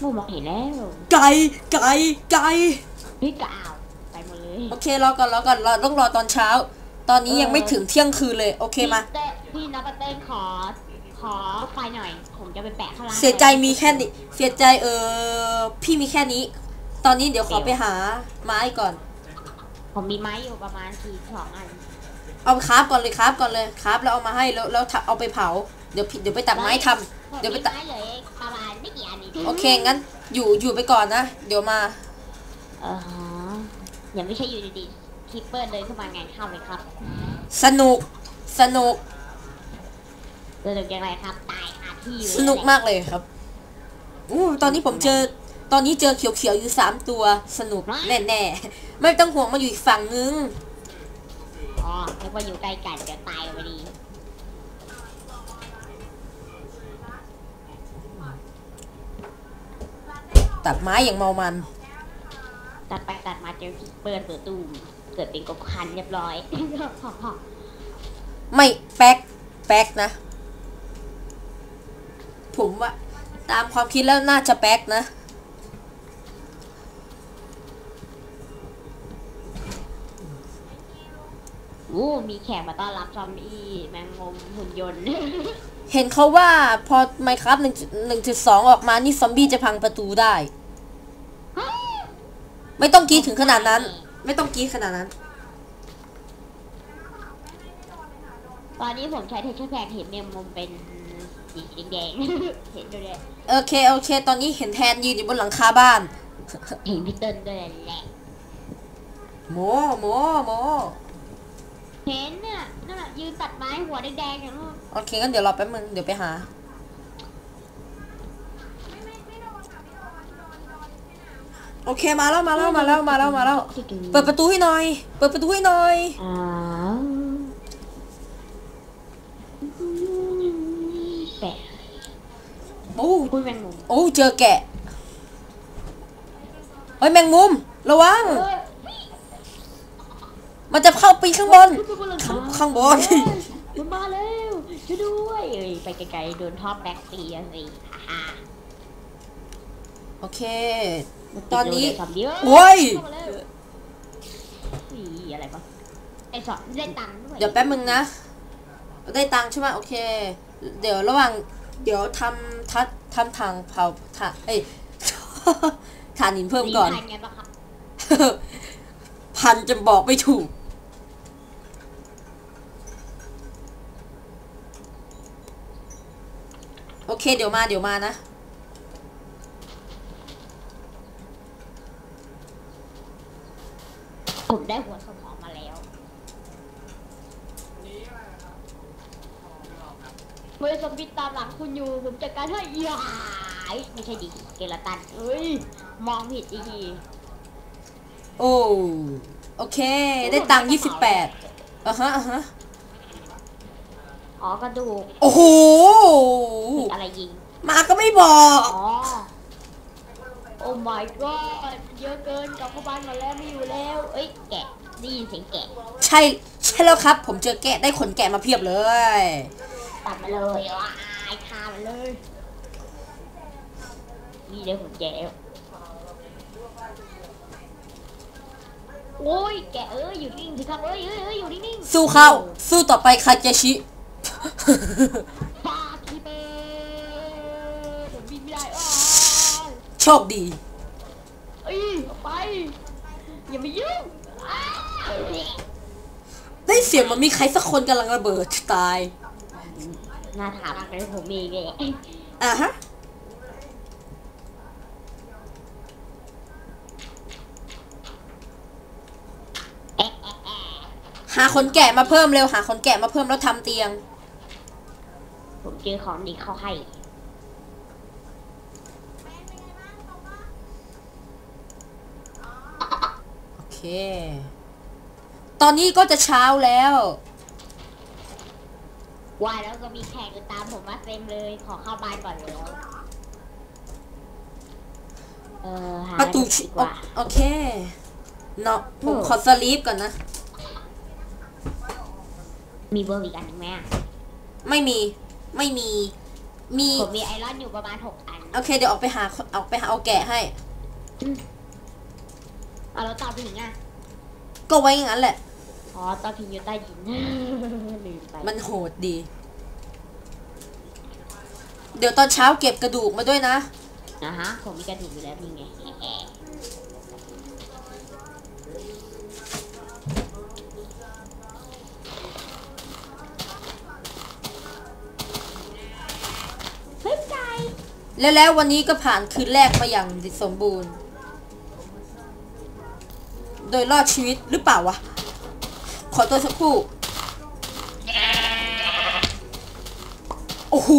หมูมองเห็นแล้วไก่ไก่ไก่พี่กาวไปหมดเลยโอเครอก่อนรอก่อนเราต้องรอตอนเช้า ตอนนี้ยังไม่ถึงเที่ยงคืนเลยโอเคมาพี่เต้พี่นับเต้นขอขอไฟหน่อย ผมจะไปแปะข้างล่างเสียใจมีแค่นี้เสียใจเออพี่มีแค่นี้ ตอนนี้เดี๋ยวขอไปหาไม้ก่อน ผมมีไม้อยู่ประมาณสี่สองอันเอาคราฟก่อนเลยคราฟก่อนเลยคราฟแล้วเอามาให้แล้วแล้วเอาไปเผา เดี๋ยวพี่เดี๋ยวไปตัดไม้ทำผมเดี๋ยวไปมีตัดไม้เหลยประมาณไม่กี่อันนี้ โอเค งั้นอยู่อยู่ไปก่อนนะ เดี๋ยวมาเออฮะยังไม่ใช่อยู่ดีๆคิปเปอร์เดินเข้ามาไงเข้าเลยครับ สนุกสนุกเดินยังไงครับตายคาที่เลยสนุกมากเลยครับอู้ตอนนี้ผมเจอตอนนี้เจอเขียวๆอยู่สามตัวสนุกแน่ๆไม่ต้องห่วงมาอยู่อีกฝั่งนึงอ๋อแล้วก็อยู่ใกล้กันจะตายไปดี ตัดไม้อย่างเมามัน ตัดไปตัดมาเจอคิปเปอร์เปิดตูมเกิดเป็นกบคันเรียบร้อย ไม่แป๊กแป๊กนะ ผมว่า ตามความคิดแล้วน่าจะแป๊กนะอู้มีแขกมาต้อนรับซอมบี้แมงมุมหุ่นยนต์ เห็นเขาว่าพอไมครับหนึ่งหนึ่งจุดสองออกมานี่ซอมบี้จะพังประตูได้ ไม่ต้องกรีดถึงขนาดนั้น ไม่ต้องกรีดขนาดนั้น ตอนนี้ผมใช้เทคเชอร์แพกเห็นแมงมุมเป็นสีแดงๆเห็นด้วยแหละโอเคโอเค ตอนนี้เห็นแทนยืนอยู่บนหลังคาบ้าน เห็นพี่เติ้ลด้วยแหละโมโมโมเห็นน่ะนั่นน่ะยืนตัดไม้หัวแดงๆอย่างนู้นโอเคงั้นเดี๋ยวรอแป๊บนึงเดี๋ยวไปหา โอเคมาแล้วมาแล้วมาแล้วมาแล้วมาแล้ว เปิดประตูให้หน่อย เปิดประตูให้หน่อยอ้าวแปะโอ้คุยแมงมุมโอ้เจอแกะเฮ้ยแมงมุม ระวังเอ้ยมันจะเข้าปีนข้างบนขึ้นไปบนหลังคาข้างบนเอ้ยมันมาแล้วช่วยด้วยเอ้ยไปไกลๆโดนท็อปแบ็กตีอะสิฮ่า โอเคๆตอนนี้สามเดียวโอ้ยเข้ามาแล้วอีอะไรปะไอสอนได้ตังค์ด้วยเดี๋ยวแป๊บมึงนะ ได้ตังค์ใช่ไหมโอเค เดี๋ยวระหว่างเดี๋ยวทำทัดทำทางเผาถ่านเอ้ยถ่านหินเพิ่มก่อนรีบทาไงปะครับพันจะบอกไม่ถูกโอเคเดี๋ยวมาเดี๋ยวมานะ ผมได้หัวสมองมาแล้วเมื่อซอมบี้ตามหลังคุณอยู่ผมจัดการให้ยายไม่ใช่ดิเกลาตันเอ้ย มองผิดอีกทีโอ้โอเค ได้ตังค์ยี่สิบแปดอะฮะอะฮะอ๋อกระดูก โอ้โหผิดอะไรยิง มาก็ไม่บอก อ๋อโอ้ my god เยอะเกินกลับเข้าบ้านมาแล้วไม่อยู่แล้ว เอ้ยแกะได้ยินเสียงแกะใช่ใช่แล้วครับ ผมเจอแกะได้ขนแกะมาเพียบเลย ตัดมาเลยว้ายคามันเลย นี่เดี๋ยวผมแกะแล้วโอ้ยแกะเอ้ยอยู่นิ่งสิครับเอ้ยเอ้ยเอ้ยอยู่นิ่งๆสู้เข้าสู้ต่อไปคาเจชิ ปาคีเปอร์ผมบินไม่ได้อ้าว โชคดีเอ้ยออกไป อย่ามายุ่งอ้าวได้เสียงเหมันมีใครสักคนกำลังระเบิดตายน่าถามอะไรผมเองแหละอะฮะแอะแอะแอะหาคนแกะมาเพิ่มเร็ว หาคนแกะมาเพิ่มแล้วทำเตียง ผมเจอของดีเข้าให้ เค ตอนนี้ก็จะเช้าแล้วว่าแล้วก็มีแขกตามผมมาเต็มเลย ขอเข้าบ้านก่อนเลยเออหาประตูดีชิกว่าโอเคเนาะผมเออขอสลีปก่อนนะ มีเบอร์อีกอันหนึงไหมอะไม่มี ไม่มี มีผมมีไอรอนอยู่ประมาณหกอัน โอเค เดี๋ยวออกไปหาออกไปหาเอาแกะให้ อะแล้วตาพิงอะก็ไว้อย่างนั้นแหละ อ๋อตาพิงอยู่ใต้ดินลืมไปมันโหดดี เดี๋ยวตอนเช้าเก็บกระดูกมาด้วยนะนะฮะผมมีกระดูกอยู่แล้วนี่ไงแอะเฮ้ยไก่แล้วแล้ววันนี้ก็ผ่านคืนแรกมาอย่างสมบูรณ์ โดยรอดชีวิตหรือเปล่าวะ ขอตัวสักครู่ โอ้โห